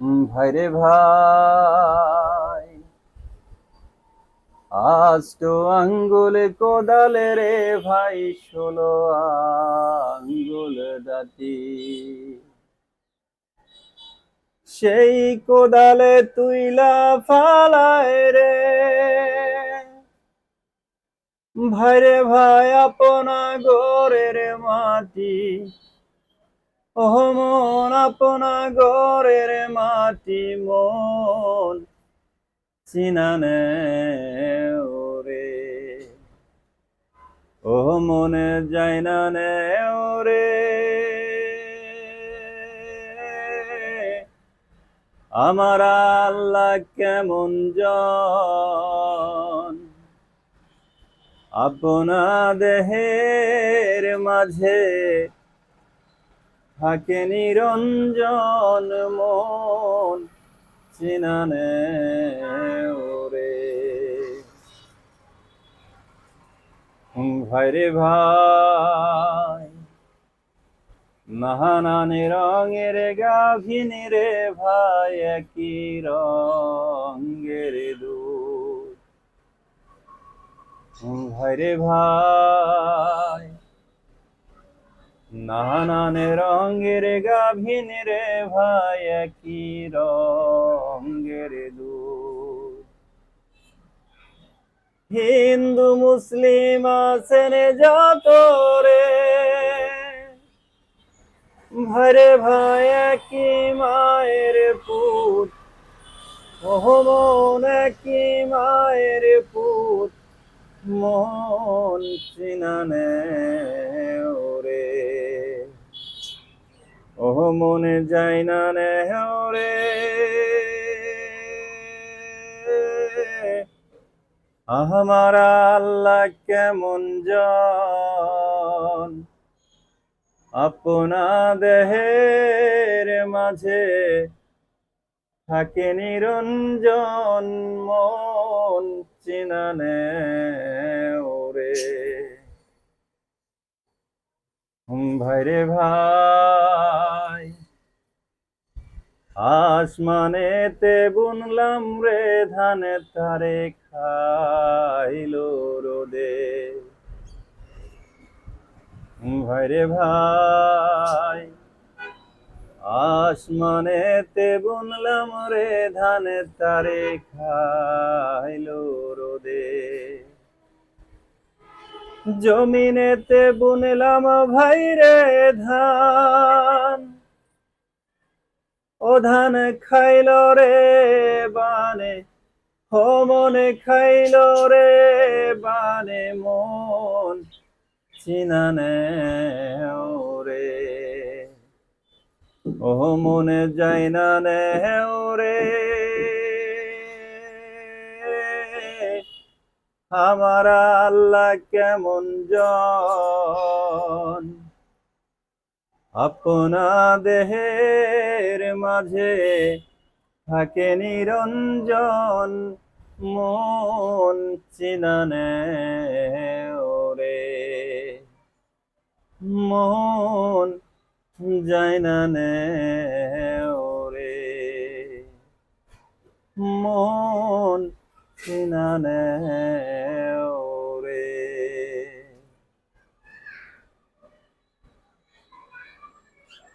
ভাইরে ভাই আষ্ট আঙ্গুলে কোদালে রে ভাই ষোলো আঙ্গুল দাতি সেই কোদালে তুইলা ফালায় রে। ভাইরে ভাই, আপনা গোরের মাটি। ও মন, আপনা গোরের মাটি মন চিনানে ওরে। ও মনে যায় না ওরে। আমার আল্লাহ কেমন জন? আপনা দেহের মাঝে থাকে নিরঞ্জন মন, চিনানে ওরে। ভাইরে ভাই নাহানানে রঙের গাভিনী রে ভাই, একই রঙের দুধ। ভাইরে ভাই নানানে রঙের গাভিন রে ভাই, একই রঙের দুধ। হিন্দু মুসলিম আছেন যত রে ভরে ভাই কি মায়ের পুত। মোহমন কি মায়ের পুত। মন চিনানে মনে যায় না ওরে আমার আল্লাহ কেমন জন? আপনা দেহের মাঝে থাকে নিরঞ্জন মন চিনানে ওরে ভাইরে ভাই। আসমানেতে বুনলাম রে ধানে, তারে খাইলো রোদে। ভাই রে ভাই, আসমানেতে বুনলাম রে ধানে, তারে খাইলো রোদে। জমিনেতে বুনলাম ভাই রে ধান ও ধান খাইল রে বানে হো মনে খাইল রে বানে, মন চিনানে ওরে ও মনে যায় না নে ওরে আমার আল্লাহ কেমন জন? আপনা দেহের মাঝে থাকে নিরঞ্জন মন চিনানে ওরে। মন যায় না নে ওরে। মন চিনানে